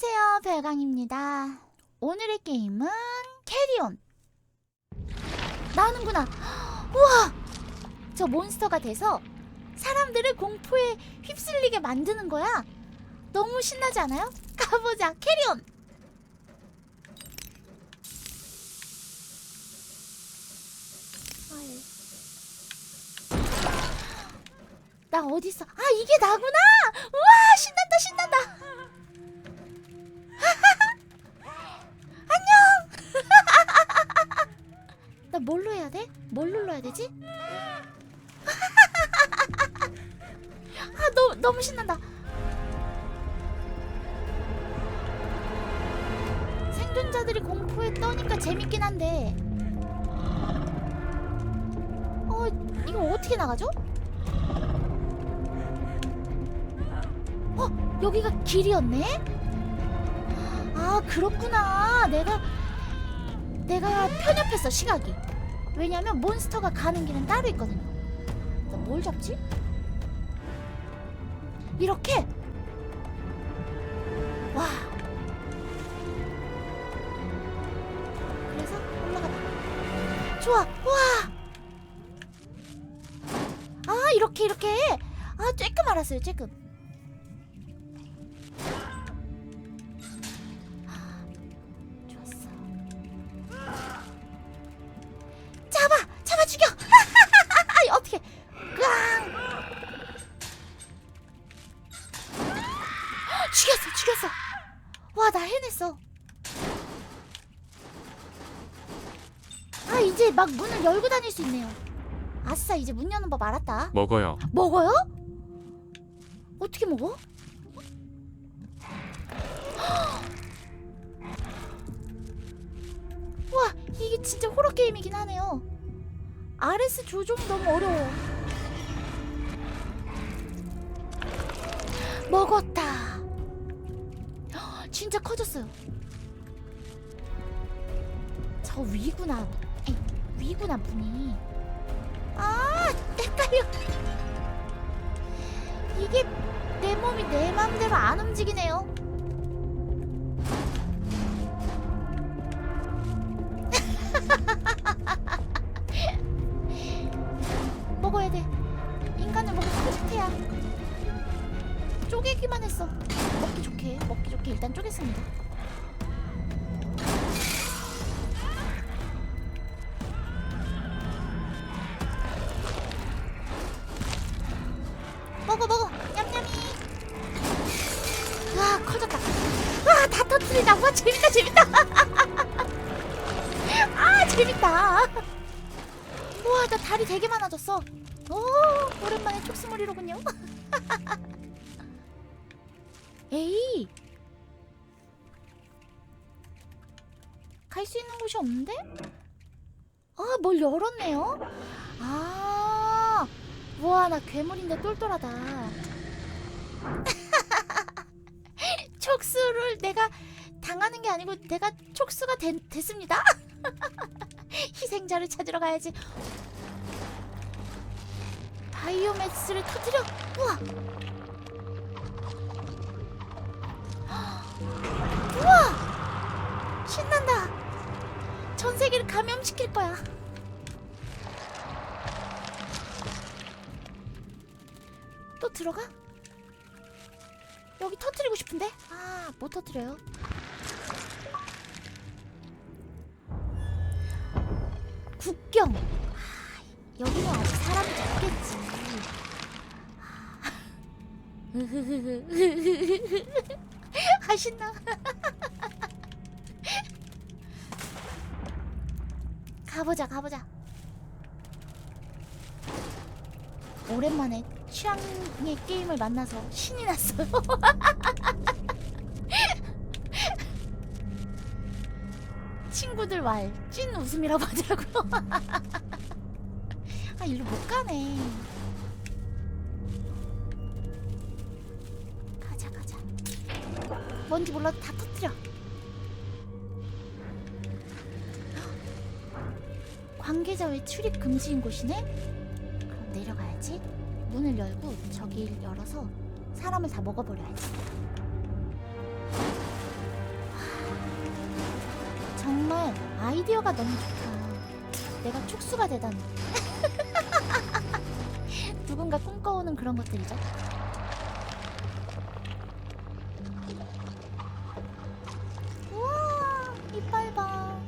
안녕하세요, 별강입니다. 오늘의 게임은 캐리온. 나오는구나. 우와! 저 몬스터가 돼서 사람들을 공포에 휩쓸리게 만드는 거야. 너무 신나지 않아요? 가보자, 캐리온! 나 어디 있어? 아 이게 나구나! 우와 신난다 신난다! 나 뭘로 해야 돼? 뭘 눌러야 되지? 아 너무 너무 신난다. 생존자들이 공포에 떠니까 재밌긴 한데. 어 이거 어떻게 나가죠? 어 여기가 길이었네? 아 그렇구나. 내가 내가 편협했어 시각이. 왜냐면 몬스터가 가는 길은 따로 있거든요. 나뭘 잡지? 이렇게. 와. 그래서 올라가봐. 좋아. 와. 아 이렇게 이렇게. 아 쬐끔 알았어요 쬐끔. 수 있네요. 아싸, 이제 문 여는 법 알았다. 먹어요. 먹어요? 어떻게 먹어? 와 이게 진짜 호러 게임이긴 하네요. RS 조종이 너무 어려워요. 먹었다. 헉, 진짜 커졌어요. 저 위구나. 에이, 위구나 문이. 아 헷갈려. 이게 내 몸이 내 맘대로 안 움직이네요. 터뜨리자 와 재밌다 재밌다. 아 재밌다. 우와 나 다리 되게 많아졌어. 오 오랜만에 촉수머리로군요. 에이. 갈 수 있는 곳이 없는데? 아뭘 열었네요? 아 우와 나 괴물인데 똘똘하다. 촉수를 내가 당하는 게 아니고 내가 촉수가 된- 됐습니다. 희생자를 찾으러 가야지. 바이오매스를 터뜨려. 우와. 우와. 신난다. 전 세계를 감염시킬 거야. 또 들어가? 여기 터트리고 싶은데? 아, 못 터트려요. 국경. 아, 여기는 아직 사람이 없겠지. 아, 신나. 가보자, 가보자. 오랜만에 취향의 게임을 만나서 신이 났어요. 친구들 말 찐 웃음이라고 하더라고요. 아 일로 못 가네. 가자 가자. 뭔지 몰라도 다 터뜨려. 관계자 외 출입 금지인 곳이네. 그럼 내려가야지. 문을 열고 저길 열어서 사람을 다 먹어버려야지. 아이디어가 너무 좋다. 내가 축수가 되다니. 누군가 꿈꿔오는 그런 것들이죠. 우와, 이빨 봐.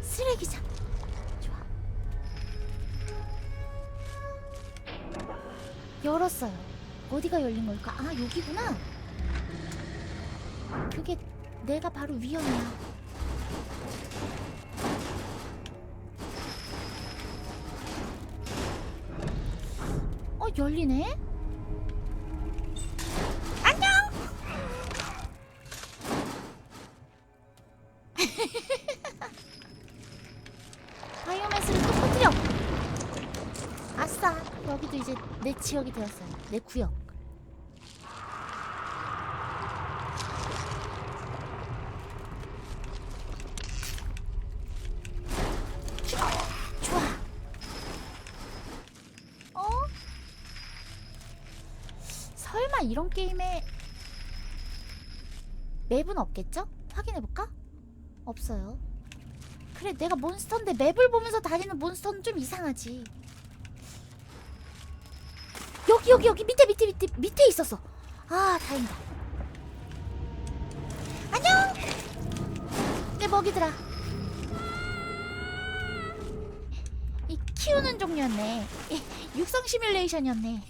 쓰레기장. 좋아. 열었어요. 어디가 열린 걸까? 아, 여기구나. 그게 내가 바로 위험이야. 어, 열리네? 안녕! 바이오매스를 또 터뜨려! 아싸! 여기도 이제 내 지역이 되었어요. 내 구역. 좋아. 어? 설마 이런 게임에 없겠죠? 확인해볼까? 없어요. 그래, 내가 몬스터인데 맵을 보면서 다니는 몬스터는 좀 이상하지. 여기, 여기, 여기, 밑에, 밑에, 밑에, 밑에 있었어. 아, 다행이다. 안녕! 내 먹이들아. 이 키우는 종류였네. 이, 육성 시뮬레이션이었네.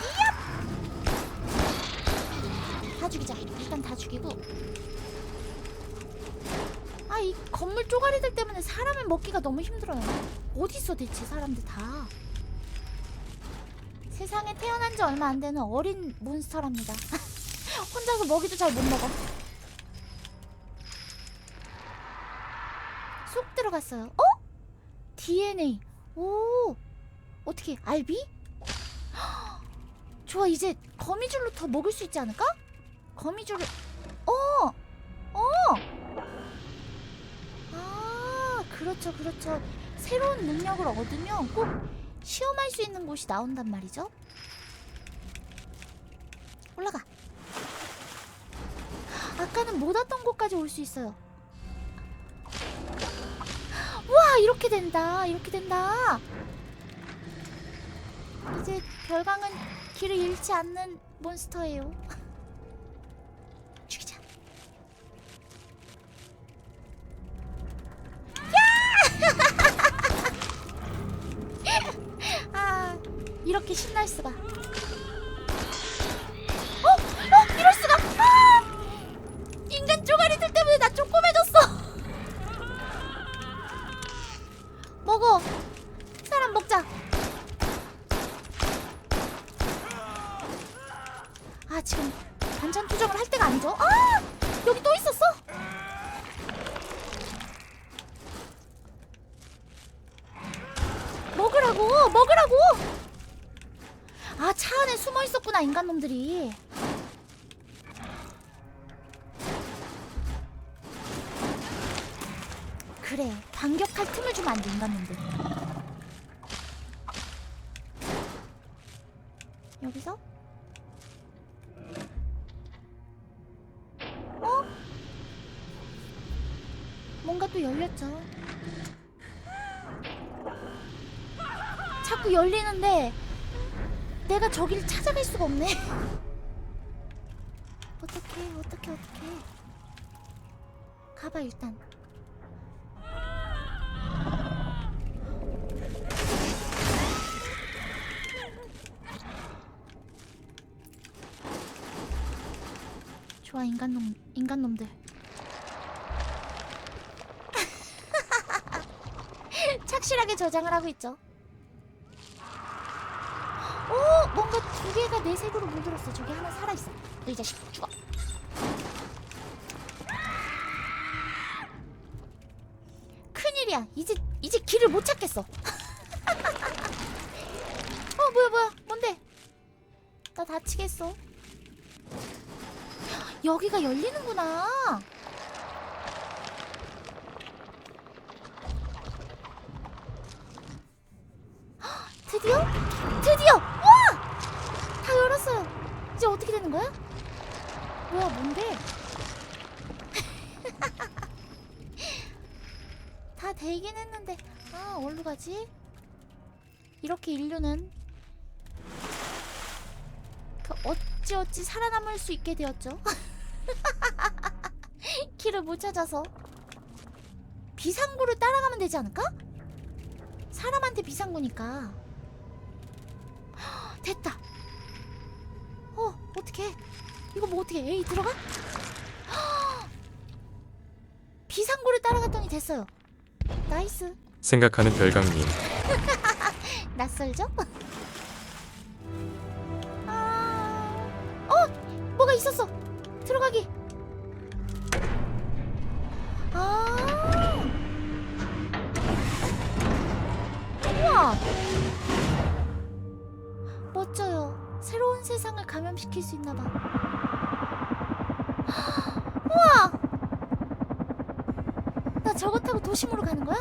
이얍! 다 죽이자. 일단 다 죽이고. 아, 이 건물 쪼가리들 때문에 먹기가 너무 힘들어요. 어디 있어 대체 사람들 다. 세상에 태어난 지 얼마 안 되는 어린 몬스터랍니다. 혼자서 먹이도 잘 못 먹어. 쏙 들어갔어요. 어? DNA. 오. 어떻게 알비? 헉, 좋아 이제 거미줄로 더 먹을 수 있지 않을까? 거미줄을 그렇죠. 그렇죠. 새로운 능력을 얻으면 꼭 시험할 수 있는 곳이 나온단 말이죠. 올라가. 아까는 못 왔던 곳까지 올 수 있어요. 와 이렇게 된다 이렇게 된다 이제 별강은 길을 잃지 않는 몬스터예요 신 놈들이. 그래 반격할 틈을 주면 안돼 인간놈들 여기서 없네. 어떡해 어떡해 어떡해. 가봐 일단. 좋아 인간놈 인간놈들. 착실하게 저장을 하고 있죠 오 뭔가 두 개가 내 색으로 물들었어. 저기 하나 살아있어. 너이 자식 죽어. 큰일이야. 이제 이제 길을 못 찾겠어. 어 뭐야 뭐야. 뭔데? 나 다치겠어. 여기가 열리는구나. 헉, 드디어? 드디어! 열었어요. 이제 어떻게 되는 거야? 뭐야 뭔데? 다 되긴 했는데 아 어디로 가지? 이렇게 인류는 그 어찌어찌 살아남을 수 있게 되었죠. 길을 못 찾아서 비상구를 따라가면 되지 않을까? 사람한테 비상구니까 헉, 됐다. 어 어떻게? 이거 뭐 어떻게? 에이 들어가? 헉, 비상구를 따라갔더니 됐어요. 나이스. 생각하는 별강님 낯설죠? 아, 어, 뭐가 있었어. 들어가기. 아, 우와, 세상을 감염시킬 수 있나 봐. 우와, 나 저거 타고 도심으로 가는 거야?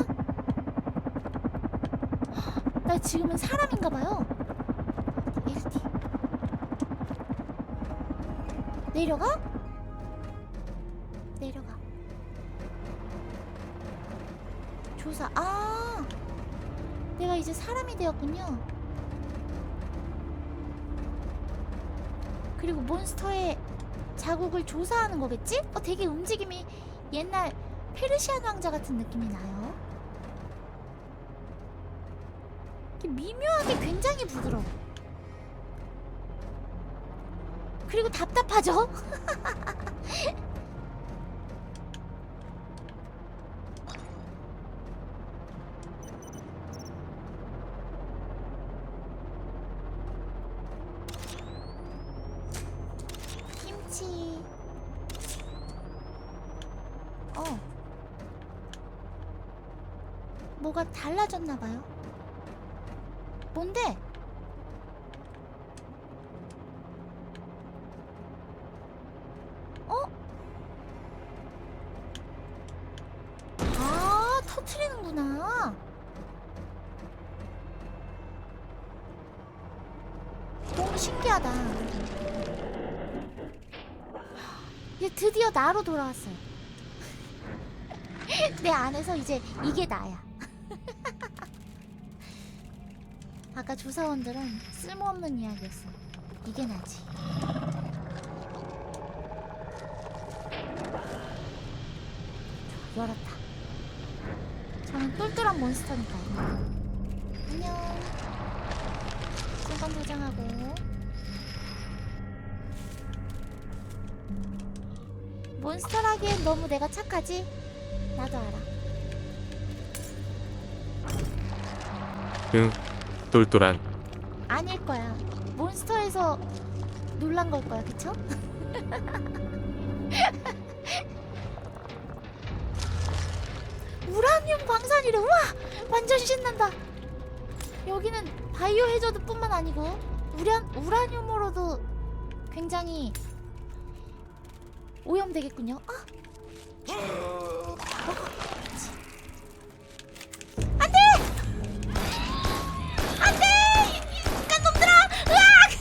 나 지금은 사람인가 봐요. 1D. 내려가? 내려가. 조사. 아! 내가 이제 사람이 되었군요. 그리고 몬스터의 자국을 조사하는 거겠지? 어, 되게 움직임이 옛날 페르시안 왕자 같은 느낌이 나요. 미묘하게 굉장히 부드러워. 그리고 답답하죠? 김치. 어. 뭐가 달라졌나 봐요. 뭔데? 어? 아, 터트리는구나. 너무 신기하다. 이제 드디어 나로 돌아왔어요. 내 안에서 이제 이게 나야. 아까 조사원들은 쓸모없는 이야기였어. 이게 나지. 열었다. 저는 똘똘한 몬스터니까요. 안녕. 순간 도장하고. 몬스터라기엔 너무 내가 착하지? 나도 알아. 응 똘똘한 아닐 거야. 몬스터에서 놀란 걸 거야, 그쵸? 우라늄 광산이래. 우와, 완전 신난다. 여기는 바이오 해저드뿐만 아니고 우란 우라늄으로도 굉장히 오염되겠군요. 아. 안돼! 안돼! 인간! 으악!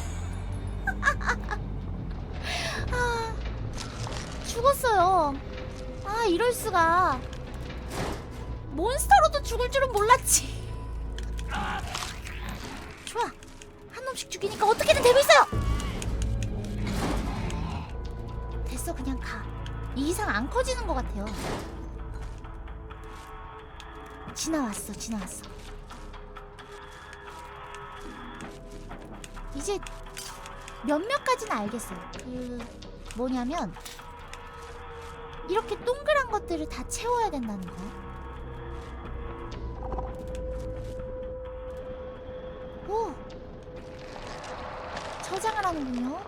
아. 아, 몰랐지. 죽이니까 어떻게든 되고 있어요. 이 이상 안 커지는 것 같아요. 지나왔어, 지나왔어. 이제 몇몇까지는 알겠어요. 그 뭐냐면 이렇게 동그란 것들을 다 채워야 된다는 거. 오, 저장을 하는군요.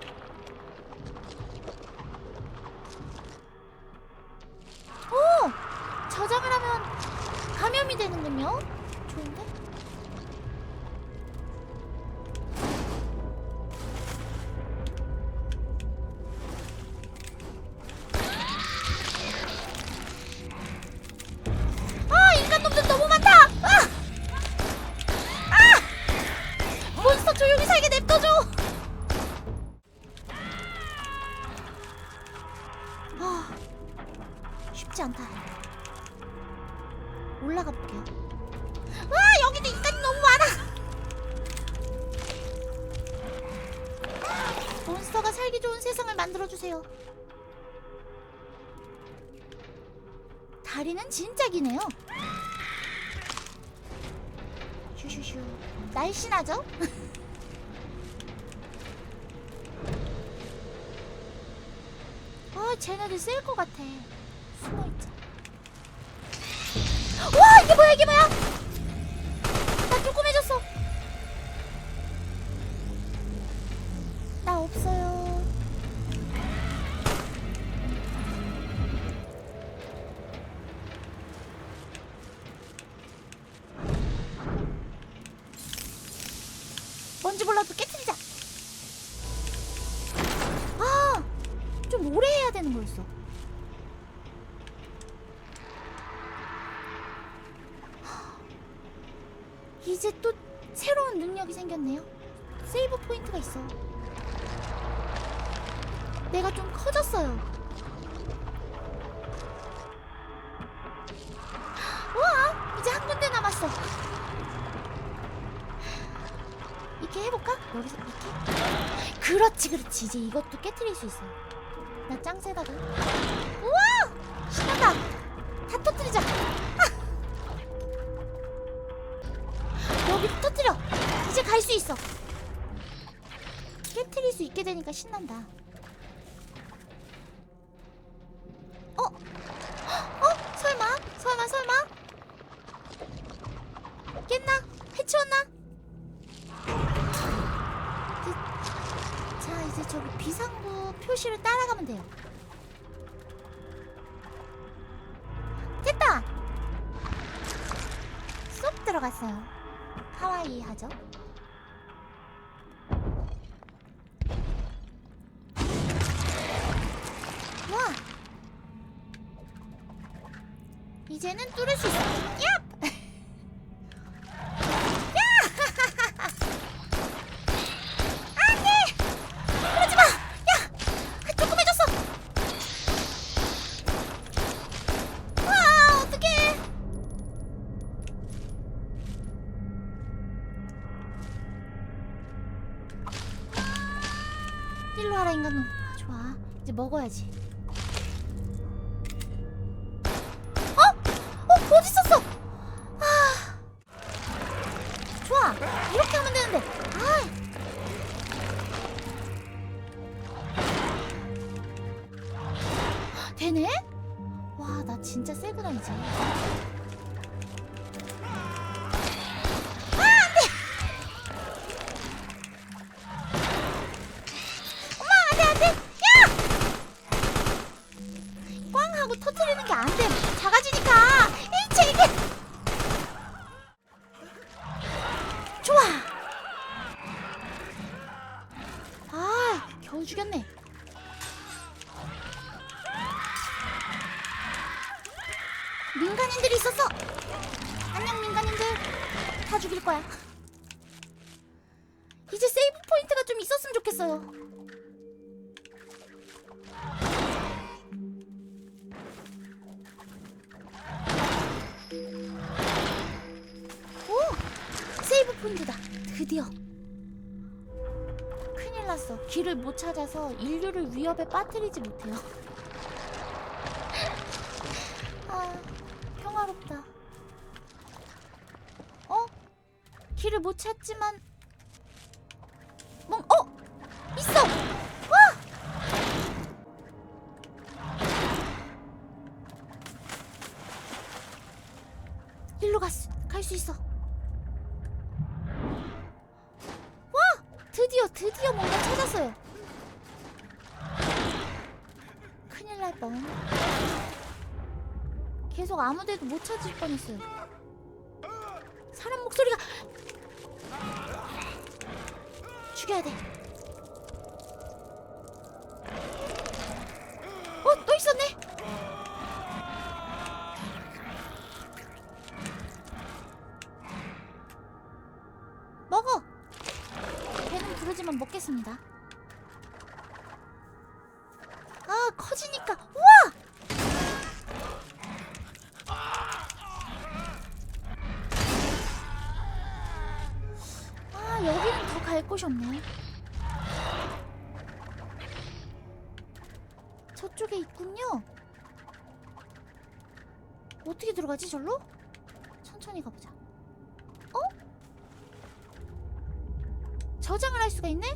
날씬하죠? 아, 쟤네들 쓸 것 같아. 숨어있자. 와, 이게 뭐야, 이게 뭐야? 생겼네요. 세이브 포인트가 있어. 내가 좀 커졌어요. 우와, 이제 한 군데 남았어. 이렇게 해볼까? 여기서 이렇게? 그렇지, 그렇지. 이제 이것도 깨트릴 수 있어. 나 짱 세다가. 우와! 신난다! 다 터뜨리자! 갈수 있어! 깨트릴 수 있게 되니까 신난다. 어? 어? 설마? 설마, 설마? 깼나? 해치웠나? 이제, 자, 이제 저기 비상구 표시를 따라가면 돼요. 됐다! 쏙 들어갔어요. 하와이 하죠? 이제 먹어야지. 겨우 죽였네. 민간인들이 있었어. 안녕 민간인들. 다 죽일 거야. 이제 세이브 포인트가 좀 있었으면 좋겠어요. 오! 세이브 포인트다. 드디어. 길을 못 찾아서 인류를 위협에 빠뜨리지 못해요. 아, 평화롭다. 어? 길을 못 찾지만 뭐 어? 있어! 와! 일로 갈수 있어. 찾았어요. 큰일 날 뻔. 계속 아무 데도 못 찾을 뻔했어요. 사람 목소리가 죽여야 돼. 어, 또 있었네. 먹어. 배는 부르지만 먹겠습니다. 커지니까. 우와! 아 여기는 더 갈 곳이 없네 저쪽에 있군요. 어떻게 들어가지 절로? 천천히 가보자. 어? 저장을 할 수가 있네?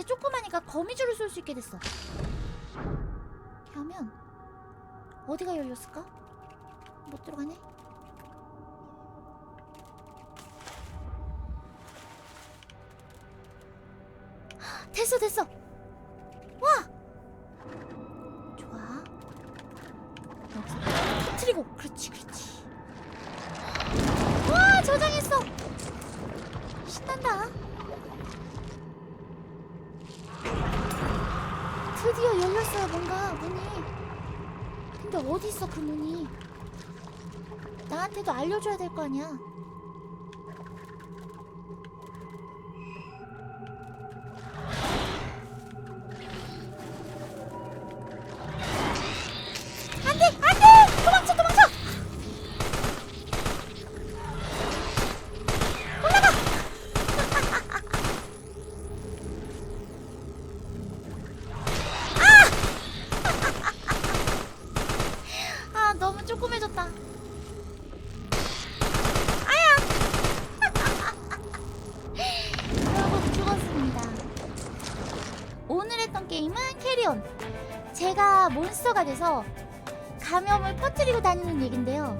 이제 조그마니까 거미줄을 쏠 수 있게 됐어. 이렇게 하면 어디가 열렸을까? 못 들어가네. 헉, 됐어, 됐어. 알려줘야 될 거 아니야 퍼뜨리고 다니는 얘긴데요.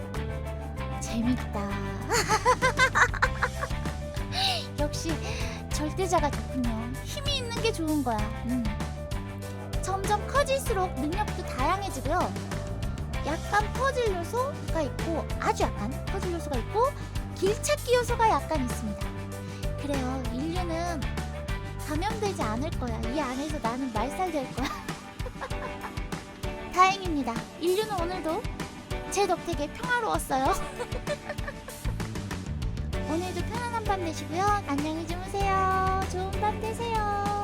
재밌다. 역시 절대자가 좋군요. 힘이 있는 게 좋은 거야. 음. 점점 커질수록 능력도 다양해지고요. 약간 퍼즐 요소가 있고 아주 약간 퍼즐 요소가 있고 길찾기 요소가 약간 있습니다. 그래요. 인류는 감염되지 않을 거야. 이 안에서 나는 말살될 거야. 다행입니다. 인류는 오늘도 제 덕택에 평화로웠어요. 오늘도 편안한 밤 되시고요. 안녕히 주무세요. 좋은 밤 되세요.